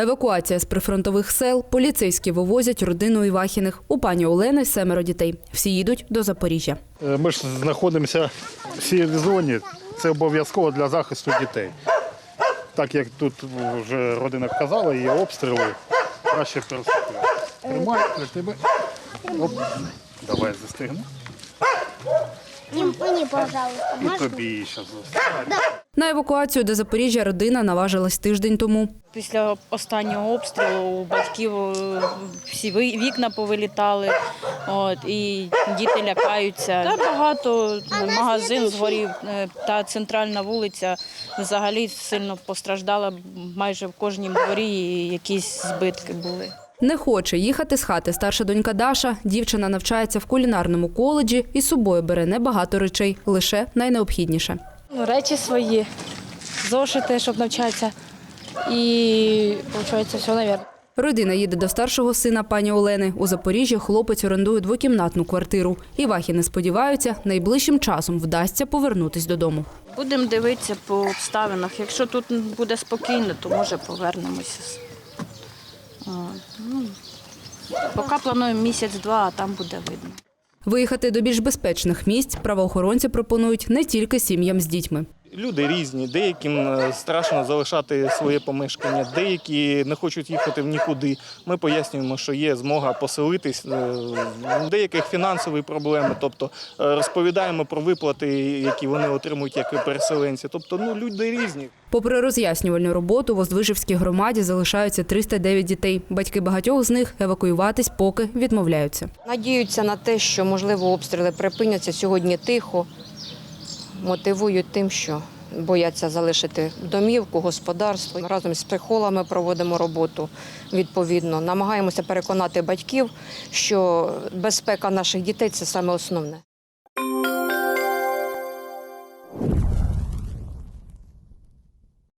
Евакуація з прифронтових сел. Поліцейські вивозять родину Івахіних. У пані Олени семеро дітей. Всі їдуть до Запоріжжя. Е, Ми ж знаходимося в сірій зоні. Це обов'язково для захисту дітей. Так як тут вже родина вказала, є обстріли, краще переступити. Тримай для тебе. Оп. Давай застигну. Не, мне, пожалуйста, І тобі зараз застигну. На евакуацію до Запоріжжя родина наважилась тиждень тому. Після останнього обстрілу у батьків е, всі ви- вікна повилітали, от, і діти лякаються. Та багато магазин згорів, е, та центральна вулиця взагалі сильно постраждала. Майже в кожній дворі якісь збитки були. Не хоче їхати з хати старша донька Даша. Дівчина навчається в кулінарному коледжі і з собою бере небагато речей, лише найнеобхідніше. Ну, Речі свої, зошити, щоб навчатися. І виходить, все, навірно. Родина їде до старшого сина пані Олени. У Запоріжжі хлопець орендує двокімнатну квартиру. Івахіни сподіваються, найближчим часом вдасться повернутись додому. Будемо дивитися по обставинах. Якщо тут буде спокійно, то може повернемося. Ну, Поки плануємо місяць-два, а там буде видно. Виїхати до більш безпечних місць правоохоронці пропонують не тільки сім'ям з дітьми. Люди різні, деяким е, страшно залишати своє помешкання, деякі не хочуть їхати в нікуди. Ми пояснюємо, що є змога поселитись. е, деяких фінансові проблеми, тобто е, розповідаємо про виплати, які вони отримують як переселенці. Тобто, ну люди різні. Попри роз'яснювальну роботу, в Воздвижівській громаді залишаються 309 дітей. Батьки багатьох з них евакуюватись поки відмовляються. Надіються на те, що можливо обстріли припиняться сьогодні тихо, мотивують тим, що бояться залишити домівку, господарство. Разом з психологами проводимо роботу відповідно. Намагаємося переконати батьків, що безпека наших дітей це саме основне.